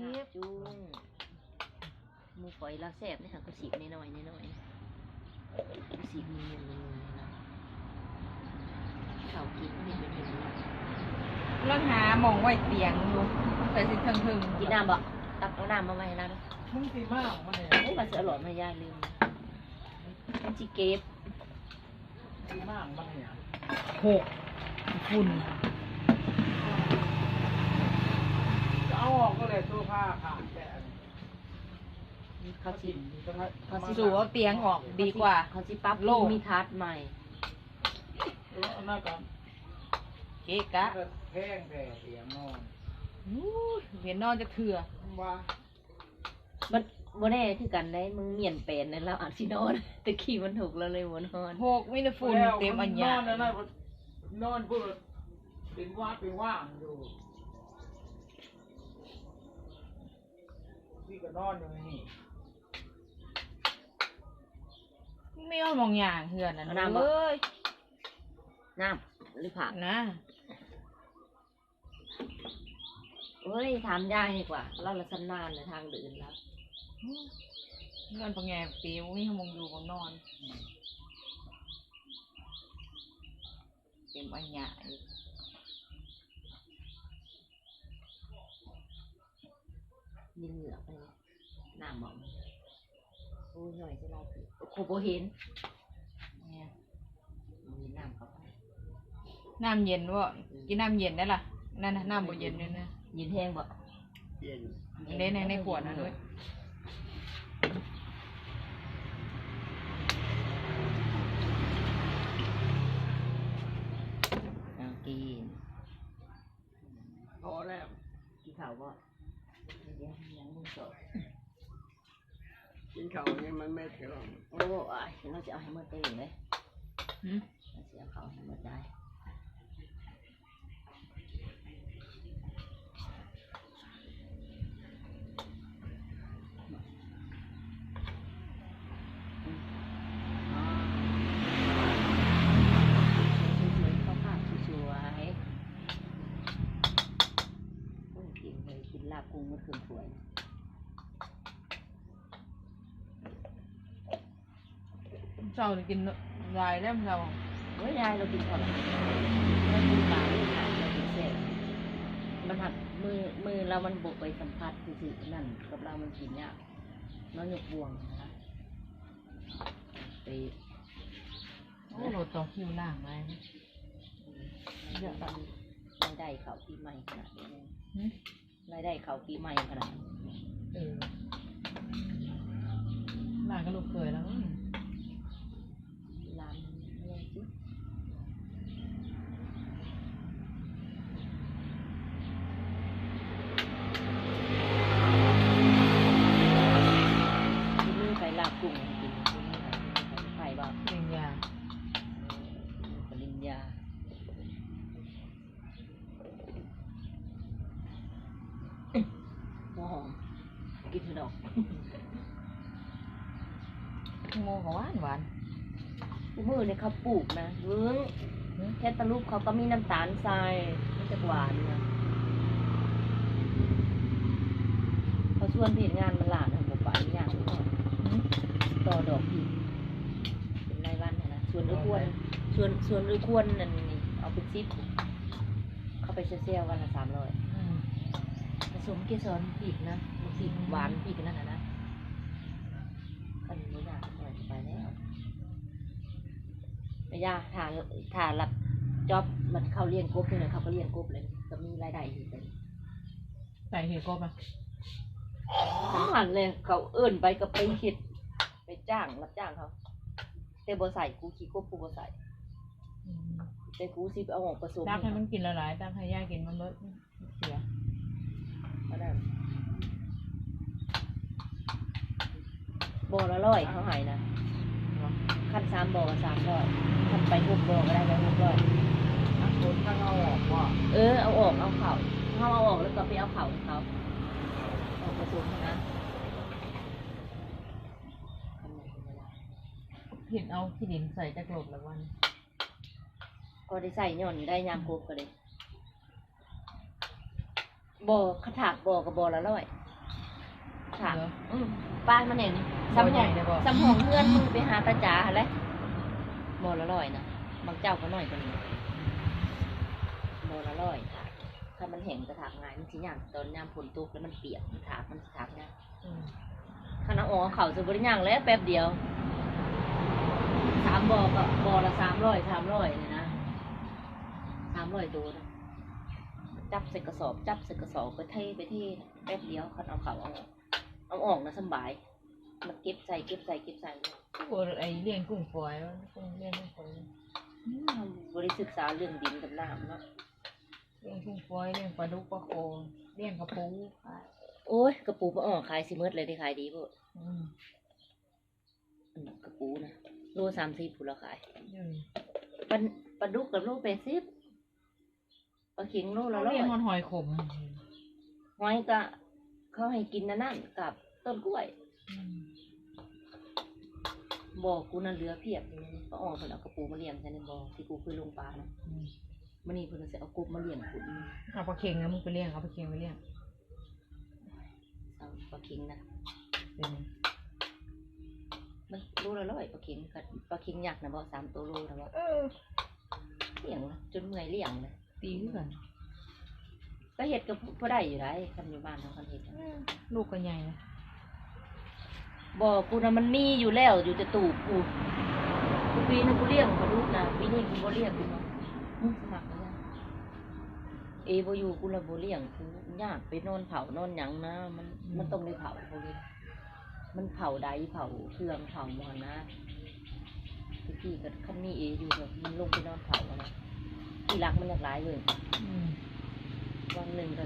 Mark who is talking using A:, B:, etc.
A: หน้าจุ้งหมูฝอยเราแซ่บนี่ค่ะก็สีน้อยๆน้อยๆก็สีมีเงินมีเงินนะเขากินนี่เป็นเงินเนาะ
B: เรื่องหาหมองไว้เตียงอยู่แต่สิเทิงๆ
A: กินน้ำบ่ตักเอาน้ำมาไว้ให้เราด้วย
C: มึงสิมากมาเนี่ย
A: โอ้ยมันจะอร่อยมายายลืมมันจิเก็บ
C: สิมากมาเนี่ย
B: หกฝุ่น
C: จะเอาออกก็เลยตัวผ้าขาดแต่
A: เขาสิ
C: เขาสิ
B: สู่เอาเตียงออกดีกว่า
A: เขาสิปรั๊บ
B: โล่
A: มีทัดใหม่
C: แล้วน่าจะ
B: เกะกะ
C: แพงแต่เสียงนอน
B: อู้ยเห็นนอนจะเถื่อ
C: ว่า
A: มันบ่แน่คือกันได้มึงเมียนเป็นในเราอาจสินอนแต่ขี้มันถูกเราเลยบ่นอน
B: หกมิลฝุ่นเต็มอัน
C: น
B: ยา
C: อนนะนะนอนพูดเป็นว่าเป็นว่างอยู่พี่ก็นอนอยู่นี่
B: ไม่เอามองอย่างเหือนนะ
A: เอาน้ำบ่
B: เอ้ย
A: น้ำหรือผัก
B: นะ
A: เฮ้ยถามยายดีกว่า เราละสำนานในทางเดินแล้ว
B: นอนปังแงปิวนี่มองอยู่มองนอนเต็มอันยาอีก
A: ยินเหงือกไปเลยน้ำหมองโอ้ยหน่อยจะเราสิโคโบเห็น
B: เนี่ย
A: มีน้ำเข้าไป
B: น้ำเย็นวะกินน้ำเย็นได้ล่ะนั่นนะน้ำบ่เย็นเลยนะ
A: ยินแห้งบ่
C: เย็น
B: ในในในขวดนะด้วย
A: เอากิน
C: พอแล้ว
A: กินข้าวบ่เดี๋ยวยังมึงสด
C: กินข้าวนี่มันไม่เท่าไหร่
A: โอ้ยเราจะเอาให้หมดไปเลย
B: หืม
A: เราจะเอาเขาให้หมดได้ เจ้า
B: จะกินลายได้เจ้า
A: เฮ้ยยายเรากินก่อนละเรากินปลาไม่ขายเรากินเสร็จมันหักมือมือเรามันบกไปสัมผัสคือสินั่นกับเรามันกินเนี่ยน้อยหยกบวงนะคะไป
B: โอ้โหต่อคิวล่างไว้
A: เรื่องตอนรายได้เขาปีใหม่ขนาดนี้เลย
B: หืม
A: รายได้เขาปีใหม่ขนาดนี้
B: เออล่างก็ลูกเคยแล้ว
A: หัวหอม กินเถอะดอก
B: โมก็หวานหวาน
A: มือเนี่ยเขาปลูกนะเวิ้งแค่ตะลุกเขาก็มีน้ำตาลทรายมันจะหวานนะเขาชวนเพจงานมันหลานนะบอกไปอย่างนี้ก่อน
B: หืม
A: ต่อดอกพีเป็นรายวันนะนะชวนหรือควรชวนชวนหรือควรนั่นนี่เอาเป็นซิปเข้าไปเซี่ยวๆวันละสามร้อย
B: อืม
A: ผสมเกสรผิดนะผิดหวานผิดนั่นนะนะอันนี้อยากปล่อยไปแล้วไม่ยากถ้าถ้ารับจ็อบมันเขาเลี้ยงกบเลยเขาก็เลี้ยงกบเลยก็มีรายได้อยู่เป็น
B: ใส่เห็ดกบอะ
A: ทั้งหันเลยเขาเอื้นไปก็ไปเห็ดไปจ้างรับจ้างเขาแต่บ่ใส่กูขี้กบกูบ่ใส่
B: อืม
A: แต่กูสิเอาออกผสม
B: ตักให้มันกินละลายตักให้ย่ากินมันเบิดเสีย
A: ก็ได้บ่ละร้อยเขาใหายนะขั้นสามบ่อก็สามร้อยขั้นไปหกบ่อก็ได้ไปหกร้อย
C: ทั้งคนทั้งเอาออกว่า
A: เออเอาออกเอาเข่าเขาเอาออกแล้วก็ไปเอาเข่าของเขาเอาผสมนะ
B: เห็ดเอาขี้ดินใส่จักรบละวัน
A: ก็ได้ใส่ย่อนได้ยามกบก็เลย บ่เขาถากบ่กับบ่ละร้อยถาก
B: เหรอ
A: อืมป้ายมันเห็น
B: บ่
A: สำ
B: ให
A: ห
B: ญ่
A: อง
B: เลยบ่
A: สำหองเงื่อนมือไปหาตาจ๋าหั่นแหละบ่ละร้อยนะบางเจ้าก็น้อยกว่านี้บ่ละร้อยถากถ้ามันแห้งจะถากง่ายมันสิยากตอนยามฝนตกแล้วมันเปียกมันถากมันสิถากง่าย
B: อืม
A: คณะอ๋อเขาจะบริย่างแล้วแป๊บเดียวสามบ่อก็บ่อละสามร้อยสามร้อยเนี่ยนะสามร้อยตัวนะ จับใส่กระสอบ จับใส่กระสอบไปเทไปเทนะแป๊บเดียวคันเอาเขาเอาออกเอาออกนะสำบาย มันเก็บใส่เก็บใส่เก็บใส่
B: โอ้ไอ้เลี้ยงกุ้งฝอยแล้วกุ้งเลี้ยงกุ้งฝอย
A: อืมบริศึกษาเรื่องดินกับน้ำเนาะ
B: เลี้ยงกุ้งฝอยเลี้ยงปลาดุกปลาโคเลี้ยงกระปูขาย
A: โอ้ยกระปูมาออกขายสิเมิดเลยที่ขายดีพวก
B: อืม
A: อืมกระปูนะโลสามสิบผู้ละขาย
B: อืม
A: ปลาปลาดุกกับโลแปดสิบ ปลาเข็งโลละ
B: เรา
A: ร้อ
B: เลี้ยง
A: ย
B: มันหอยขม
A: หอยก็เขาให้กินนั่นนั่นกับต้นกล้วย
B: อืม
A: บอกกูนั่นเหลือเพียบเลยก็ออกเพิ่นเอากระปูมาเลี้ยงใช่ในบ่อที่กูเคยลงปลานะ
B: อืม
A: มันนี่เพิ่นจะเอากบมาเลี้ยงขุน
B: เอาปลาเค็งนะมึงไปเลี้ยงเอาปลาเค็งไปเลี้ยง
A: เอาปลาเค็งนะ
B: เป็นไง
A: มันโลละร้อยปลาเค็งกับปลาเค็งยักษ์นะบ่สามตัวโลนะบ่
B: เออ
A: เลี้ยงนะจนเมื่อยเลี้ยงเล ย
B: ตีขึ้นกัน
A: ก็เฮ็ดก็พอได้อยู่ได้คันอยู่บ้านเขาคันเฮ็ดนะ
B: ลูกก็ใหญ่นะ
A: บ่อกูน่ะมันมีอยู่แล้วอยู่แต่ตูบกูกูปีนึงกูเลี้ยงปลาดุกนะปีนี้กูบ่เลี้ยงกูเนาะมึงสมัครแล้วยังเอบ่อยู่กูละบ่เลี้ยงกูยากไปนอนเผานอนหยังนะ มันมันต้องได้เผาพวกนี้มันเผาใดเผาเครื่องเผาหมอนนะพี่ๆก็คันนี้เออยู่แบบมันลงไปนอนเผาอะนะที่รักมันอยากหลายเลย
B: อืม
A: วันหนึ่งก็